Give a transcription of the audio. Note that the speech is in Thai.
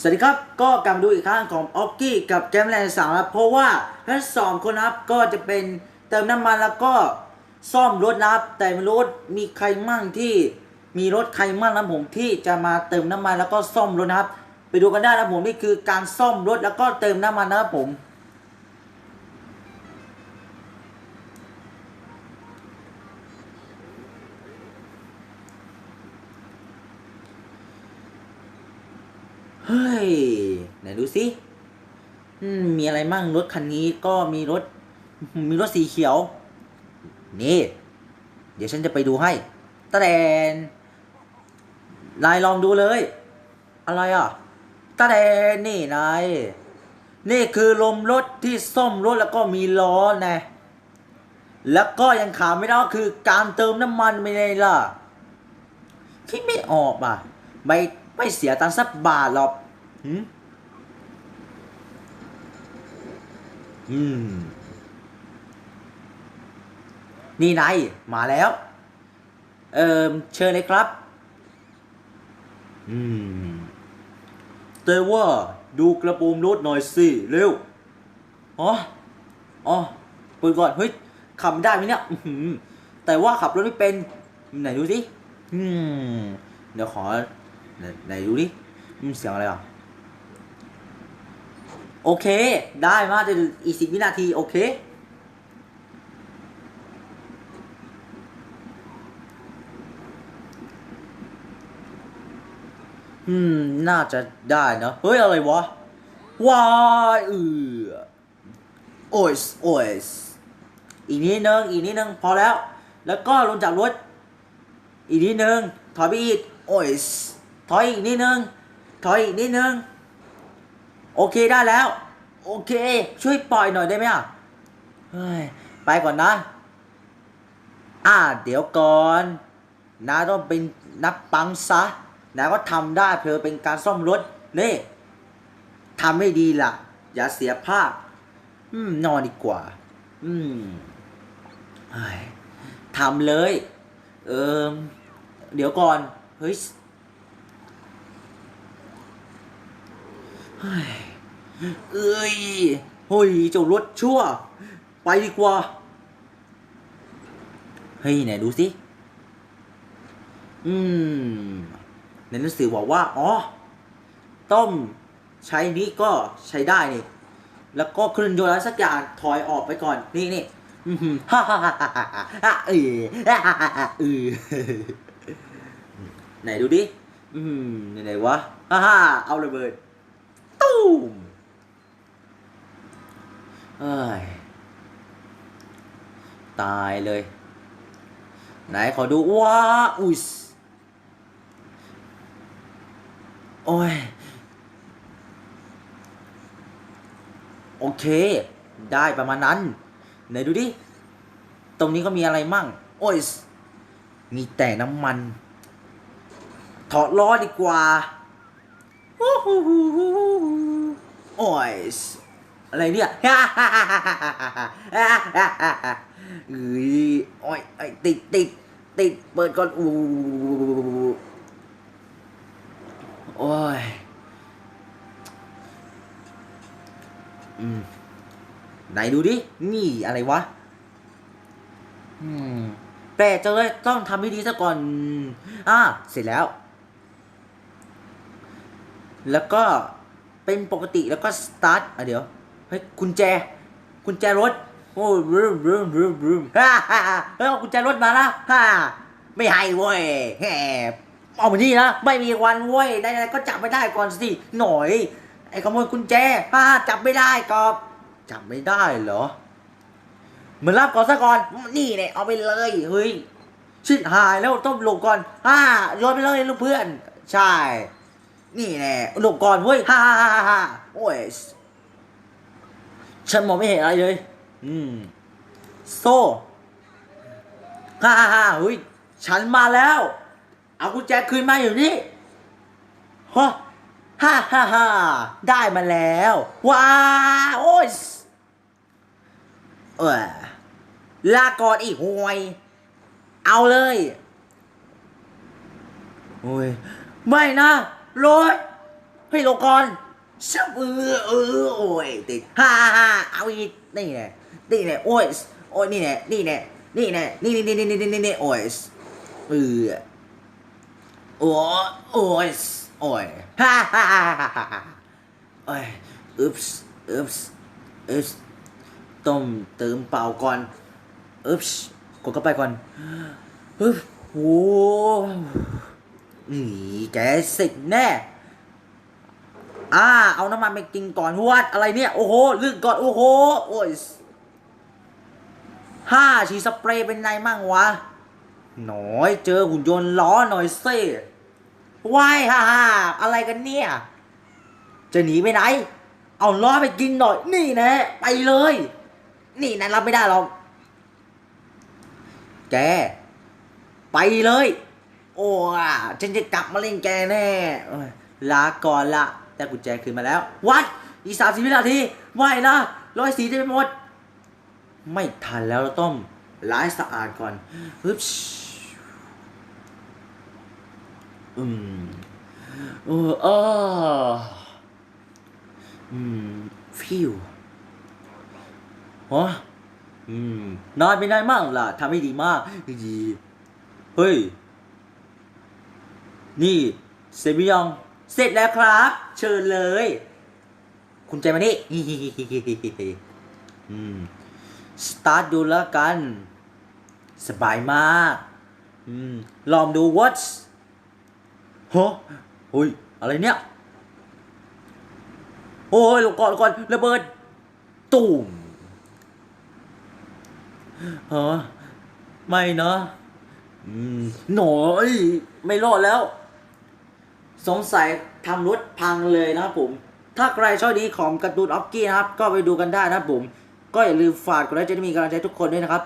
สวัสดีครับ ก็กลับมาดูอีกครั้งของออกกี้กับแกมแลนด์สามครับเพราะว่าทั้งสองคนครับก็จะเป็นเติมน้ำมันแล้วก็ซ่อมรถนะครับ แต่ไม่รู้มีใครมั่งที่มีรถใครมั่งนะผมที่จะมาเติมน้ำมันแล้วก็ซ่อมรถนะครับ ไปดูกันได้นะผมนี่คือการซ่อมรถแล้วก็เติมน้ำมันนะครับผม ฮ้ย ไหนดูสิมีอะไรมั่งรถคันนี้ก็มีรถ มีรถสีเขียว นี่ เดี๋ยวฉันจะไปดูให้ตะแดนนายลองดูเลย อะไรอะตะแดนนี่นายนี่คือลมรถที่ซ่อมรถแล้วก็มีล้อนะแล้วก็ยังขาดไม่ได้ก็คือการเติมน้ำมันไม่ได้ล่ะคิดไม่ออกอะไม่ไม่เสียตังค์สักบาทหรอก หืมอืม นี่นายมาแล้ว เอิมเชิญเลยครับ อืมแต่ว่าดูกระโปรงรถหน่อยสิ เร็ว อ๋อ อ๋อเปิดก่อน เฮ้ย ขับได้ไหมเนี่ยอื้อหือแต่ว่าขับรถไม่เป็น ไหนดูสิ อืม เดี๋ยวขอ ไหนดูดิเสียงอะไรอะ โอเค ได้มาจะอีกสิบวินาที โอเค อืม น่าจะได้นะ เฮ้ย อะไรวะว้ายเออโอ้ยโอ้ยอีกนิดนึง อีกนิดนึง พอแล้ว แล้วก็ลงจากรถ อีกนิดนึง ถอยไปอีก โอ้ยถอยอีกนิดนึง ถอยอีกนิดนึง โอเคได้แล้ว โอเค ช่วยปล่อยหน่อยได้ไหมอะเฮ้ยไปก่อนนะ อ่า เดี๋ยวก่อนนาต้องเป็นนับปังซะนาก็ทำได้เพื่อเป็นการซ่อมรถนี่ทำให้ดีล่ะ อย่าเสียภาพ อืม นอนดีกว่า อืมเฮ้ทำเลย เออเดี๋ยวก่อน เฮ้ย เฮ้ยเอ้ยเฮ้ยเจ้ารถชั่ว ไปดีกว่า เฮ้ยไหนดูสิ อืม ในหนังสือบอกว่า อ๋อ ต้มใช้นี้ก็ใช้ได้นี่ แล้วก็เคลื่อนยนต์อะไรสักอย่างถอยออกไปก่อน นี่นี่ฮ่าฮ่าฮ่าฮ่าฮ่าฮ่าเออฮ่าฮ่าฮ่าเออไหนดูดิ อืมไหนๆวะ ฮ่าฮ่าเอาระเบิด ตูม เอ้ย ตายเลย ไหนขอดู ว้า อุ้ยโอ้ย โอเค ได้ประมาณนั้น ไหนดูดิ ตรงนี้ก็มีอะไรมั่ง โอ้ย มีแต่น้ำมัน ถอดล้อดีกว่าโอ้ย อะไรเนี่ยเอ้ยโอ้ยไอ้ติดติดติดเปิดก่อนอู้โอ้ยอืมไหนดูดิ นี่อะไรวะ อืมแปลกจังเลยต้องทำให้ดีซะก่อน อ่า เสร็จแล้ว แล้วก็เป็นปกติแล้วก็สตาร์ทอะเดี๋ยวเฮ้ยกุญแจ กุญแจรถ โอ้รึมรึมรึมรึมฮ่าฮ่าฮ่าเฮ้ยเอากุญแจรถมาละฮ่า ไม่ให้เว้ยแหมเอามานี่นะ ไม่มีวันเว้ยได้ๆก็จับไม่ได้ก่อนสิ หน่อย ไอ้ขโมยกุญแจฮ่าจับไม่ได้กอบ จับไม่ได้เหรอเหมือนรับก่อนซะก่อน นี่เนี่ยเอาไปเลย เฮ้ย ชิดหายแล้วต้องหลบก่อนฮ่าโยนไปเลยลูกเพื่อน ใช่ นี่แน่หลบก่อนเว้ย ฮ่าฮ่าฮ่าฮ่าโอ้ย ฉันมองไม่เห็นอะไรเลย อืม โซ่ฮ่าฮ่าฮ่าเฮ้ย ฉันมาแล้ว เอากุญแจคืนมาอยู่นี่ฮะฮ่าฮ่าฮ่าได้มาแล้ว ว้าโอ้ยเออลาก่อนอีกห่วย เอาเลย โอ้ย ไม่นะรถเฮ้ยลงก่อน ชับเออเออโอ้ยติดฮ่าฮ่าเอาอีกนี่แน่นี่แน่โอ้ยโอ้ยนี่แน่นี่แน่นี่แน่นี่นี่นี่นี่นี่นี่นี่โอ้ยเออโอ้ยโอ้ยโอ้ยฮ่าฮ่าฮ่าฮ่าฮ่าฮ่าโอ้ยอึ๊บส์อึ๊บส์อึ๊บส์ต้มเติมเปล่าก่อนอึ๊บส์กดเข้าไปก่อนอึ๊บโอ้นี่แกสร็จแน่ อ่า เอาน้ำมันไปกินก่อนวัดอะไรเนี่ย โอ้โหลึกก่อน โอ้โห โอ้ยห้าฉีสเปรย์เป็นไงมั่งวะ หน่อยเจอหุ่นยนต์ล้อหน่อยเซ่ว้ายฮ่าฮ่าอะไรกันเนี่ย จะหนีไปไหน เอาล้อไปกินหน่อย นี่แนะ ไปเลย นี่นะรับไม่ได้หรอก แก ไปเลย โอ้ฉันจะกลับมาเล่นแกแน่ลาก่อนละ แต่กุญแจคืนมาแล้ว วัด อีกสามสิบวินาทีไม่นะร้อยสีจะไปหมด ไม่ทันแล้วเราต้องล้างสะอาดก่อนฮึบอืมเออเออืม ฟิวฮะอืมนอนไปนานมากล่ะทำให้ดีมากดีเฮ้ย นี่ เสร็จหรือยัง เสร็จแล้วครับ เชิญเลย คุณใจมานี่อืมสตาร์ทดูแล้วกัน สบายมากอืมลองดู what's ฮะเฮ้ย อะไรเนี่ย โอ้ยลงก่อนลงก่อนระเบิดตูมฮะไม่เนาะอืมหน่อย ไม่รอดแล้ว สงสัยทำรถพังเลยนะครับผม ถ้าใครชอบดีของการ์ตูนออฟกี้นะครับ ก็ไปดูกันได้นะครับผม ก็อย่าลืมฝากกดไลค์จะได้มีกำลังใจทุกคนด้วยนะครับ